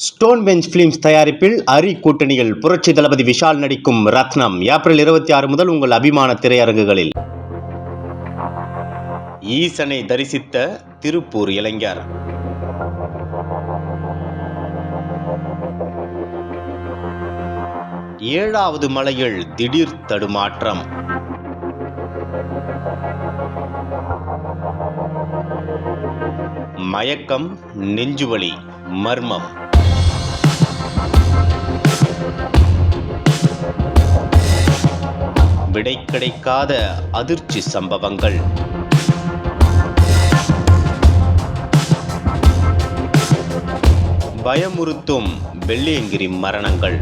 Stone bench films தயாரிப்பில் அரி கூட்டணியில் புரட்சி தளபதி விஷால் நடிக்கும் ரத்னம் ஏப்ரல் இருபத்தி ஆறு முதல் உங்கள் அபிமான திரையரங்குகளில். ஈசனை தரிசித்த திருப்பூர் இளைஞர். ஏழாவது மலையில் திடீர் தடுமாற்றம். மயக்கம் நெஞ்சுவலி மர்மம். விடை கிடைக்காத அதிர்ச்சி சம்பவங்கள். பயமுறுத்தும் வெள்ளியங்கிரி மரணங்கள்.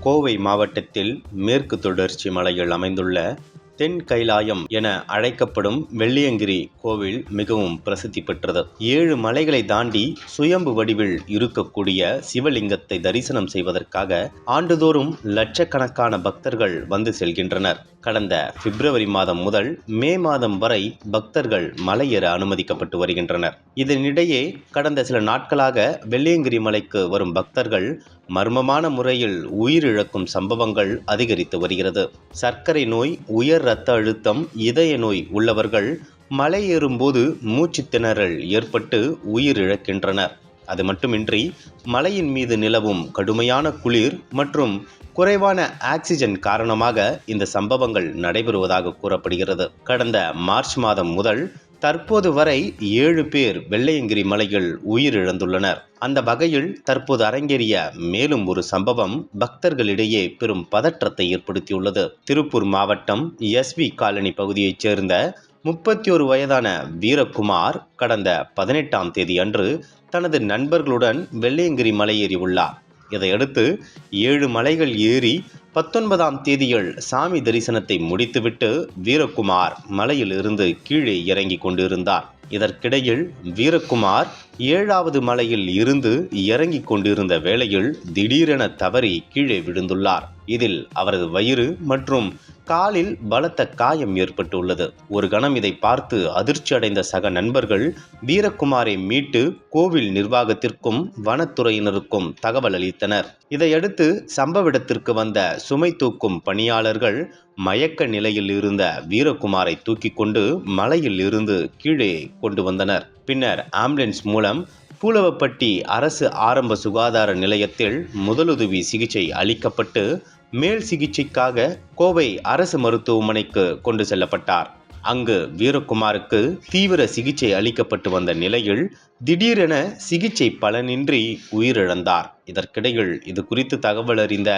கோவை மாவட்டத்தில் மேற்கு தொடர்ச்சி மலையில் அமைந்துள்ள தென் கைலாயம் என அழைக்கப்படும் வெள்ளியங்கிரி கோவில் மிகவும் பிரசித்தி பெற்றது. ஏழு மலைகளை தாண்டி சுயம்பு வடிவில் இருக்கக்கூடிய சிவலிங்கத்தை தரிசனம் செய்வதற்காக ஆண்டுதோறும் லட்சக்கணக்கான பக்தர்கள் வந்து செல்கின்றனர். கடந்த பிப்ரவரி மாதம் முதல் மே மாதம் வரை பக்தர்கள் மலையேற அனுமதிக்கப்பட்டு வருகின்றனர். இதனிடையே கடந்த சில நாட்களாக வெள்ளியங்கிரி மலைக்கு வரும் பக்தர்கள் மர்மமான முறையில் உயிரிழக்கும் சம்பவங்கள் அதிகரித்து வருகிறது. சர்க்கரை நோய் உயர் இரத்த அழுத்தம் இதய நோய் உள்ளவர்கள் மலை ஏறும்போது மூச்சு திணறல் ஏற்பட்டு உயிரிழக்கின்றனர். அது மட்டுமின்றி மலையின் மீது நிலவும் கடுமையான குளிர் மற்றும் குறைவான ஆக்சிஜன் காரணமாக இந்த சம்பவங்கள் நடைபெறுவதாக கூறப்படுகிறது. கடந்த மார்ச் மாதம் முதல் தற்போது வரை ஏழு பேர் வெள்ளையங்கிரி மலையில் உயிரிழந்துள்ளனர். அந்த வகையில் தற்போது அரங்கேறிய மேலும் ஒரு சம்பவம் பக்தர்களிடையே பெரும் பதற்றத்தை ஏற்படுத்தியுள்ளது. திருப்பூர் மாவட்டம் எஸ்வி காலனி பகுதியைச் சேர்ந்த முப்பத்தி ஒரு வயதான வீரகுமார் கடந்த பதினெட்டாம் தேதி அன்று தனது நண்பர்களுடன் வெள்ளையங்கிரி மலையேறி உள்ளார் இதையடுத்து ஏழு மலைகள் ஏறி பத்தொன்பதாம் தேதியில் சாமி தரிசனத்தை முடித்துவிட்டு வீரகுமார் மலையில் இருந்து கீழே இறங்கி கொண்டிருந்தார். இதற்கிடையில் வீரகுமார் ஏழாவது மலையில் இருந்து இறங்கிக் கொண்டிருந்த வேளையில் திடீரென தவறி கீழே விழுந்துள்ளார். இதில் அவரது வயிறு மற்றும் காலில் பலத்த காயம் ஏற்பட்டுள்ளது. ஒரு கணம் இதை பார்த்து அதிர்ச்சி அடைந்த சக நண்பர்கள் வீரகுமாரை மீட்டு கோவில் நிர்வாகத்திற்கும் வனத்துறையினருக்கும் தகவல் அளித்தனர். இதையடுத்து சம்பவ இடத்திற்கு வந்த சுமை தூக்கும் பணியாளர்கள் மயக்க நிலையில் இருந்த வீரகுமாரை தூக்கி கொண்டு மலையில் இருந்து கீழே கொண்டு வந்தனர். பின்னர் ஆம்புலன்ஸ் மூலம் பூலவப்பட்டி அரசு ஆரம்ப சுகாதார நிலையத்தில் முதலுதவி சிகிச்சை அளிக்கப்பட்டு மேல் சிகிச்சைக்காக கோவை அரசு மருத்துவமனைக்கு கொண்டு செல்லப்பட்டார். அங்கு வீரகுமாருக்கு தீவிர சிகிச்சை அளிக்கப்பட்டு வந்த நிலையில் திடீரென சிகிச்சை பலனின்றி உயிரிழந்தார். இதற்கிடையில் இது குறித்து தகவல் அறிந்த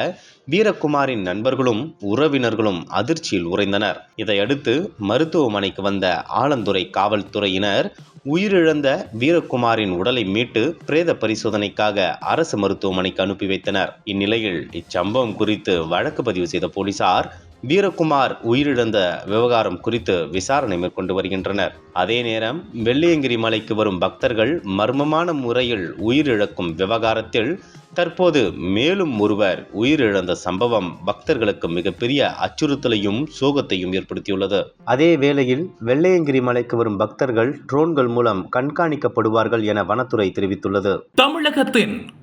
வீரகுமாரின் நண்பர்களும் உறவினர்களும் அதிர்ச்சியில் உறைந்தனர். இதையடுத்து மருத்துவமனைக்கு வந்த ஆலந்துறை காவல்துறையினர் உயிரிழந்த வீரகுமாரின் உடலை மீட்டு பிரேத பரிசோதனைக்காக அரசு மருத்துவமனைக்கு அனுப்பி வைத்தனர். இந்நிலையில் இச்சம்பவம் குறித்து வழக்கு பதிவு செய்த போலீசார் வீரகுமார் உயிரிழந்த விவகாரம் குறித்து விசாரணை மேற்கொண்டு வருகின்றனர். அதே நேரம் வெள்ளியங்கிரி மலைக்கு வரும் பக்தர்கள் மர்மமான முறையில் உயிரிழக்கும் விவகாரத்தில் தற்போது மேலும் ஒருவர் உயிரிழந்த சம்பவம் பக்தர்களுக்கு மிகப்பெரிய அச்சுறுத்தலையும் சோகத்தையும் ஏற்படுத்தியுள்ளது. அதே வேளையில் வெள்ளையங்கிரி மலைக்கு வரும் பக்தர்கள் ட்ரோன்கள் மூலம் கண்காணிக்கப்படுவார்கள் என வனத்துறை தெரிவித்துள்ளது. தமிழகத்தின்